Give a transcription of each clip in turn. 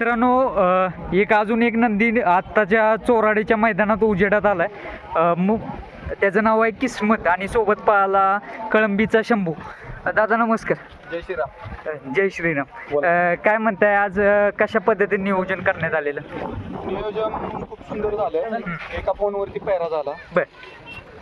मित्रांनो एक अजून एक नंदी आत्ताच्या चोराडीच्या मैदानात उजेडात आलाय. अ, मु त्याचं नाव आहे किस्मत आणि सोबत पाहला कळंबीचा शंभू. दादा नमस्कार. जय श्रीराम. जय श्रीराम. काय म्हणताय आज कशा पद्धतीने नियोजन करण्यात आलेलं? नियोजन खूप सुंदर झालं एका फोनवरती पैरा झाला. बर.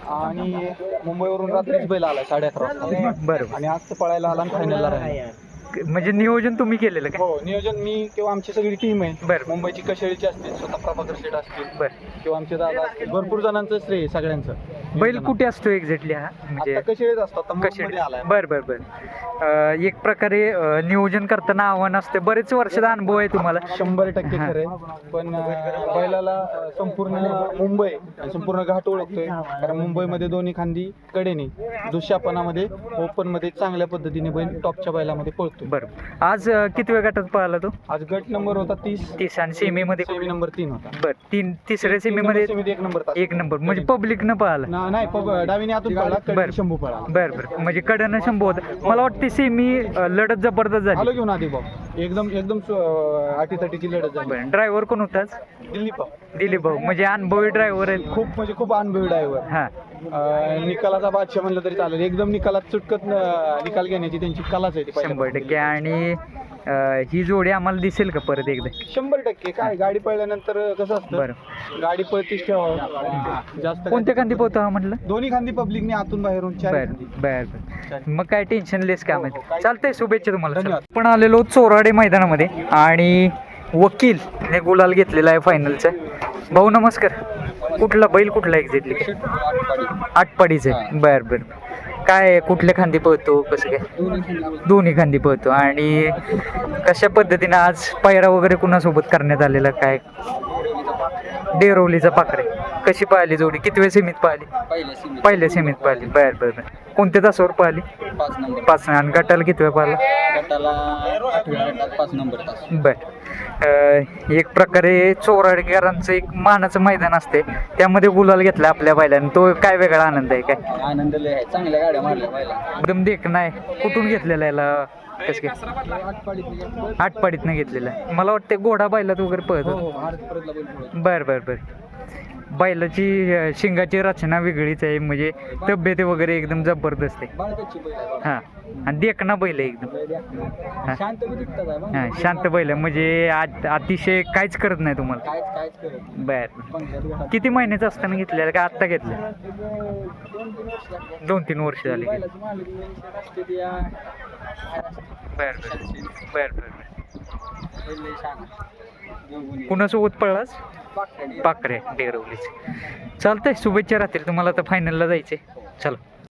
आणि मुंबईवरून रात्रीच बैल आला साडे अकरा वाजता. बरोबर. आणि आज पळायला आला आणि फायनलला राहिला. म्हणजे नियोजन तुम्ही केलेलं काय? हो नियोजन मी किंवा आमची सगळी टीम आहे. बरं. मुंबईची कशेळीची असतील स्वतः प्रभाकर शेठ असतील बर. किंवा आमचे दादा असतील. भरपूर जणांचं श्रेय आहे सगळ्यांचं. बैल कुठे असतो एक्झॅक्टली हा? म्हणजे कशेळीत असतो आता कशी मुंबईमध्ये आलाय. बर बर बर. अ, एक प्रकारे अ, नियोजन करताना आव्हान असते. बरेच वर्षाचा अनुभव आहे तुम्हाला. शंभर टक्के. खरे पण अं, बैलाला अं, संपूर्ण मुंबई आणि संपूर्ण घाट ओळखतोय कारण मुंबईमध्ये दोन्ही खांदी कडेने दुष्यापणामध्ये ओपनमध्ये चांगल्या पद्धतीने बैल टॉपच्या बैलामध्ये पळतोय. बरं. आज अ, किती वेळ गटात पाहिला तो? आज गट नंबर होता तीस. तीस आणि सेमी मध्ये सेमी नंबर तीन होता. बर तीन तिसऱ्या सेमी मध्ये एक नंबर तास. एक नंबर. म्हणजे पब्लिक न पाहिला ना- नाही पब- डावीने आतून पळाला बरं. कडे शंभू पळाला बर बर. म्हणजे कडनं शंभू होता. मला वाटते सेमी लढत जबरदस्त आलो झाली घेऊन आधी भाऊ एकदम एकदम आठी तटीची लढत झाली. ड्रायव्हर कोण होताच दिल्ली भाऊ. दिलीप भाऊ. म्हणजे अनुभवी ड्रायव्हर आहेत खूप म्हणजे खूप अनुभवी ड्रायव्हर हा. निकालाचा बादशाह म्हणलं तरी चालेल. एकदम निकालात चुटकत निकाल घेण्याची त्यांची कलाच आहे ती शंभर. टक्के. आणि अ, ही जोडी आम्हाला दिसेल का परत एकदा? शंभर टक्के. काय गाडी पळल्यानंतर कसं असतं? बरं. गाडी पळतीच ठेवावं. जास्त कोणत्या खांदी पोहतो हा म्हटलं? दोन्ही खांदी पब्लिकने आतून बाहेरून चार बर खांदी. बर बर. मग काय टेन्शन लेस काम आहे. चालतंय शुभेच्छा तुम्हाला धन्यवाद. पण आलेलो चोराडे मैदानामध्ये आणि वकील ने गुलाल घेतलेला आहे फायनलचा भाऊ नमस्कार. कुठला? बैल कुठला एक्झॅक्टली आटपाडीचे बर बर. काय कुठल्या खांदी पळतो कसं काय? दोन्ही खांदी पळतो. आणि कशा पद्धतीने आज पायरा वगैरे कुणासोबत करण्यात आलेला काय? डेरवलीचा पाखरे. कशी पाहिली जोडी? किती वेळ सेमीत पाहिली? पहिल्या सेमीत पाहिली. बर बर बर. कोणत्या तासावर पाहिली? पाच नंबर. पाच आणि गटाला किती वेळ पाहिला? बर. एक प्रकारे चोराडकरांचं एक मानाचं मैदान असते. त्यामध्ये गुलाल घेतला आपल्या बैलाने. तो काय वेगळा आनंद आहे काय? आनंद लय आहे. चांगल्या गाड्या मारल्या पहिला एकदम देख नाही. कुठून घेतलेला याला? कसं काय? आटपाडीतनं घेतलेला. आहे. मला वाटतं घोडा बैलात वगैरे पळत. होता. भारत परतला बैल पुढं. बर बर बर. बैलाची शिंगाची रचना वेगळीच आहे म्हणजे तब्येत वगैरे एकदम जबरदस्त आहे. हा. आणि देखना बैल आहे एकदम. हा. शांत बैल आहे. म्हणजे अतिशय काहीच करत नाही तुम्हाला. बर. किती महिन्याचं असताना घेतलेलं? का आत्ता घेतलं? दोन तीन वर्ष झाली. बर बर बर. बर कुणासोबत पळलास. पाकरे डेरवलीच चालतंय शुभेच्छा राहतील. तुम्हाला तर फायनलला जायचे चला.